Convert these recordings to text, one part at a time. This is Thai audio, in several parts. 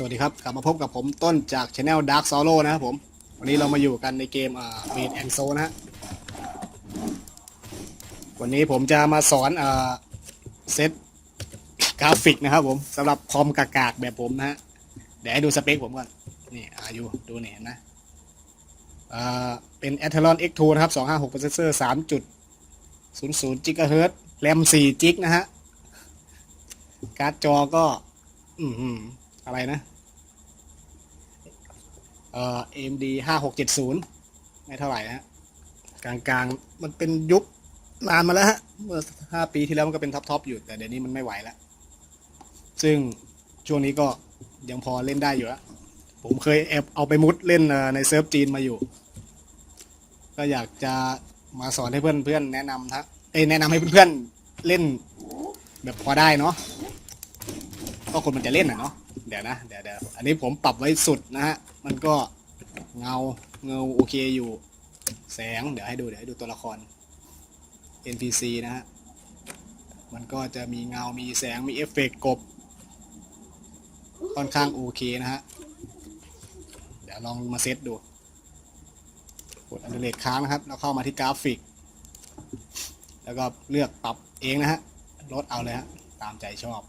สวัสดีครับ กลับมาพบกับผมต้นจากช anel Dark Sorrow นะครับผม วันนี้เรามาอยู่กันในเกมอ่า Made and Soul นะฮะ วันนี้ผมจะมาสอนอ่าเซตกราฟิกนะครับผมสำหรับคอมกากๆแบบผมนะฮะ เดี๋ยวให้ดูสเปคผมก่อน นี่อายุดูเนี่ยเห็นนะอ่าเป็น Athlon X2 นะครับ 256 processor 3.00 GHz แรม 4G นะฮะ การ์ดจอก็ อืมอะไรนะ เอ่อ AMD 5670ไม่เท่าไหร่นะฮะกลางๆ มันเป็นยุคนานมาแล้วฮะเมื่อห้าปีที่แล้วมันก็เป็นท็อปๆอยู่แต่เดี๋ยวนี้มันไม่ไหวแล้ว ซึ่งช่วงนี้ก็ยังพอเล่นได้อยู่อะผมเคยแอบเอาไปมุดเล่นในเซิร์ฟจีนมาอยู่ ก็อยากจะมาสอนให้เพื่อนๆแนะนำนะเอ้แนะนำให้เพื่อนๆเล่น แบบพอได้เนาะก็คนมันจะเล่นอะเนาะเดี๋ยวนะเดี๋ยวเดี๋ยวอันนี้ผมปรับไว้สุดนะฮะ มันก็เงาเงาโอเคอยู่ แสงเดี๋ยวให้ดูเดี๋ยวให้ดูตัวละคร NPC นะฮะ มันก็จะมีเงา มีแสง มีเอฟเฟกต์กบ ค่อนข้างโอเคนะฮะ เดี๋ยวลองมาเซตดู กดอันเดเลค้างนะครับ แล้วเข้ามาที่กราฟิก แล้วก็เลือกปรับเองนะฮะ ลดเอาเลยฮะ ตามใจชอบ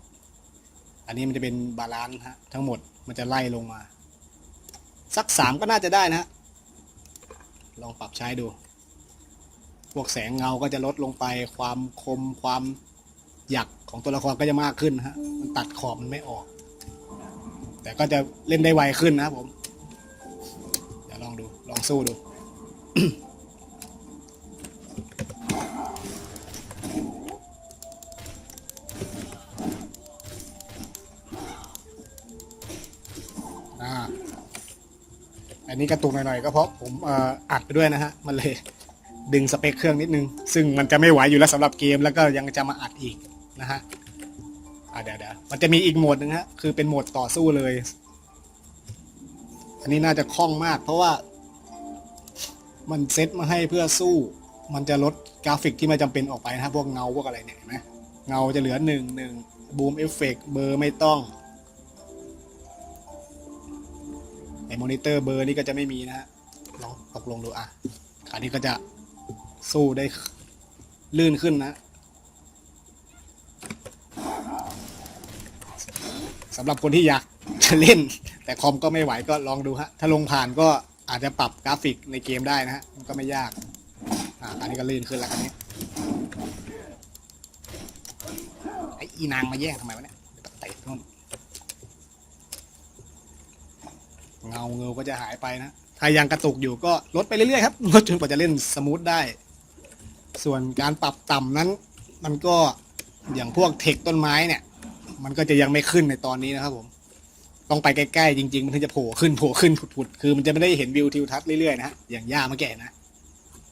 อันนี้มันจะเป็นบาลานซ์ฮะ ทั้งหมดมันจะไล่ลงมา สักสามก็น่าจะได้นะ ลองปรับใช้ดู พวกแสงเงาก็จะลดลงไป ความคมความหยักของตัวละครก็จะมากขึ้นฮะ มันตัดขอบมันไม่ออก แต่ก็จะเล่นได้ไวขึ้นนะครับผม เดี๋ยวลองดู ลองสู้ดู นี้กระตุกหน่อยๆก็เพราะผมอ,อัดไปด้วยนะฮะมันเลยดึงสเปคเครื่องนิดนึง ซึ่งมันจะไม่ไหวอยู่แล้วสำหรับเกมแล้วก็ยังจะมาอัดอีกนะฮะเดี๋ยวเดี๋ยวมันจะมีอีกโหมดหนึ่งฮะคือเป็นโหมดต่อสู้เลย อันนี้น่าจะคล่องมาก เพราะว่า มันเซตมาให้เพื่อสู้ มันจะลดกราฟิกที่ไม่จำเป็นออกไปนะพวกเงาพวกอะไรเนี่ยเห็นไหมเงาจะเหลือหนึ่งหนึ่งบูมเอฟเฟกเบอร์ไม่ต้อง มอนิเตอร์เบอร์นี่ก็จะไม่มีนะฮะลองตกลงดูอะ อันนี้ก็จะสู้ได้ลื่นขึ้นนะสำหรับคนที่อยากจะเล่น แต่คอมก็ไม่ไหวก็ลองดูฮะ ถ้าลงผ่านก็อาจจะปรับกราฟิกในเกมได้นะฮะมันก็ไม่ยาก อ่าอันนี้ก็ลื่นขึ้นแล้วอันนี้ไออีนางมาแย่งทำไมวะเนี่ยเดี๋ยวไปเตะนู่น เงาเงาก็จะหายไปนะ ถ้ายังกระตุกอยู่ก็ลดไปเรื่อยๆครับลดจนกว่าจะเล่นสมูทได้ ส่วนการปรับต่ำนั้น มันก็อย่างพวกเทคต้นไม้เนี่ย มันก็จะยังไม่ขึ้นในตอนนี้นะครับผม ต้องไปใกล้ๆจริงๆ มันถึงจะโผล่ขึ้นโผล่ขึ้นผุดๆ คือมันจะไม่ได้เห็นวิวทิวทัศน์เรื่อยๆนะฮะอย่างหญ้าเมื่อกี้นะ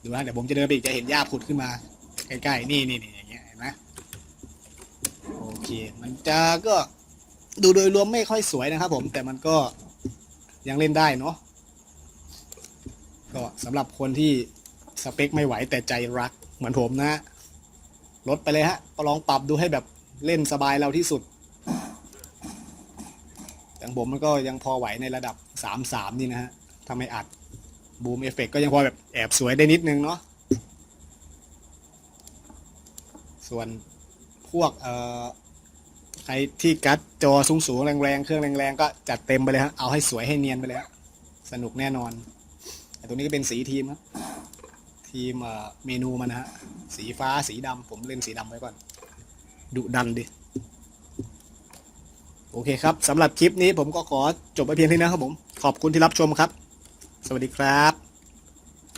ดูนะเดี๋ยวผมจะเดินไปอีกจะเห็นหญ้าผุดขึ้นมาใกล้ๆนี่นี่นี่อย่างเงี้ยเห็นไหมโอเค มันจะก็ดูโดยรวมไม่ค่อยสวยนะครับผมแต่มันก็ ยังเล่นได้เนาะก็สำหรับคนที่สเปคไม่ไหวแต่ใจรักเหมือนผมนะลดไปเลยฮะก็ลองปรับดูให้แบบเล่นสบายเราที่สุดอย่างผมมันก็ยังพอไหวในระดับสามสามนี่นะฮะถ้าไม่อัดบูมเอฟเฟกก็ยังพอแบบแอบสวยได้นิดนึงเนาะส่วนพวกเอ่อ ใครที่กัดจอสูงสูงๆแรงๆ เครื่องแรงๆ ก็จัดเต็มไปเลยฮะเอาให้สวยให้เนียนไปเลยฮะสนุกแน่นอนแต่ตัวนี้ก็เป็นสีทีมครับทีมเมนูมันนะฮะ สีฟ้าสีดำผมเล่นสีดำไว้ก่อนดุดันดิโอเคครับสำหรับคลิปนี้ผมก็ขอจบไปเพียงเท่านี้นะครับผม ขอบคุณที่รับชมครับ สวัสดีครับ